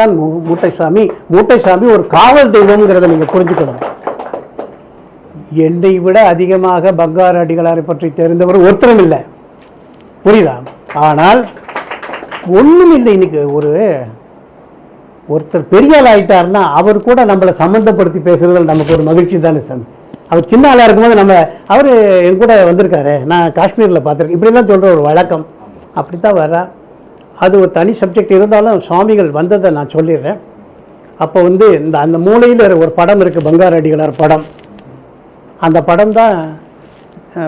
தான் மூட்டைசாமி. மூட்டைசாமி ஒரு காவல் தெய்வம்ங்கிறத நீங்கள் புரிஞ்சுக்கணும். என்னை விட அதிகமாக பங்கார அடிகளாரை பற்றி தெரிந்தவர் ஒருத்தரும் இல்லை. புரியுதா? ஆனால் ஒன்றும் இல்லை இன்னைக்கு. ஒரு ஒருத்தர் பெரிய ஆள் ஆகிட்டார்னா அவர் கூட நம்மளை சம்மந்தப்படுத்தி பேசுறதுல நமக்கு ஒரு மகிழ்ச்சி தானே சாமி. அவர் சின்ன ஆளாக இருக்கும்போது நம்ம அவர் என் கூட வந்திருக்காரு. நான் காஷ்மீரில் பார்த்துருக்கேன். இப்படிலாம் சொல்கிற ஒரு வழக்கம். அப்படி தான் வரா அது ஒரு தனி சப்ஜெக்ட் இருந்தாலும் சுவாமிகள் வந்ததை நான் சொல்லிடுறேன். அப்போ வந்து இந்த அந்த மூலையில் ஒரு படம் இருக்குது பங்கார அடிகளார் படம். அந்த படம் தான்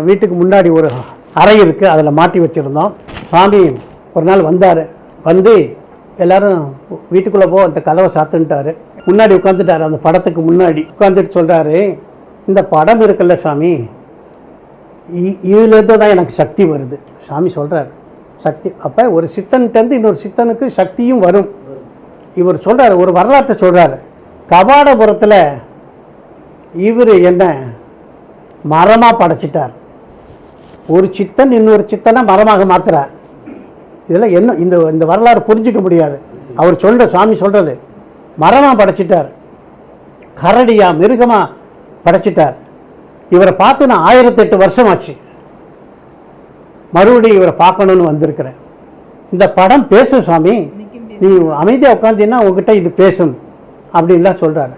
வீட்டுக்கு முன்னாடி ஒரு அறை இருக்குது அதில் மாட்டி வச்சுருந்தோம். சுவாமி ஒரு நாள் வந்தார். வந்து எல்லாரும் வீட்டுக்குள்ளே போ அந்த கதவை சாத்துன்ட்டாரு. முன்னாடி உட்காந்துட்டாரு அந்த படத்துக்கு முன்னாடி. உட்காந்துட்டு சொல்கிறாரு இந்த படம் இருக்குல்ல சாமி இ- இதுலேருந்து தான் எனக்கு சக்தி வருது. சாமி சொல்கிறார் சக்தி. அப்போ ஒரு சித்தன்கிட்டருந்து இன்னொரு சித்தனுக்கு சக்தியும் வரும். இவர் சொல்கிறார் ஒரு வரலாற்றை சொல்கிறார் கபாடபுரத்தில் இவர் என்ன மரமாக படைச்சிட்டார். ஒரு சித்தன் இன்னொரு சித்தனை மரமாக மாற்றுறார் இதெல்லாம் என்ன இந்த இந்த வரலாறு புரிஞ்சிக்க முடியாது. அவர் சொல்கிற சாமி சொல்கிறது மரமாக படைச்சிட்டார். கரடியா மிருகமாக படைச்சிட்டார். இவரை பார்த்து நான் ஆயிரத்தெட்டு வருஷம் ஆச்சு மறுபடியும் இவரை பார்க்கணும்னு வந்திருக்கிறேன். இந்த படம் பேசும் சாமி நீ அமைதியாக உட்காந்தீங்கன்னா உங்ககிட்ட இது பேசும் அப்படின்லாம் சொல்கிறாரு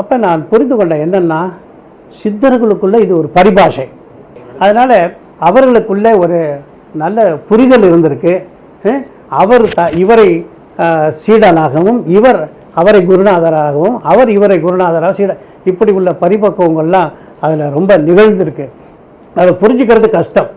அப்போ நான் புரிந்து கொண்டேன் என்னென்னா சித்தர்களுக்குள்ளே இது ஒரு பரிபாஷை. அதனால் அவர்களுக்குள்ளே ஒரு நல்ல புரிதல் இருந்திருக்கு. அவர் த இவரை சீடனாகவும் இவர் அவரை குருநாதராகவும் அவர் இவரை குருநாதராக சீட இப்படி உள்ள பரிபக்குவங்கள்லாம் அதில் ரொம்ப நிகழ்ந்திருக்கு. அதை புரிஞ்சுக்கிறது கஷ்டம்.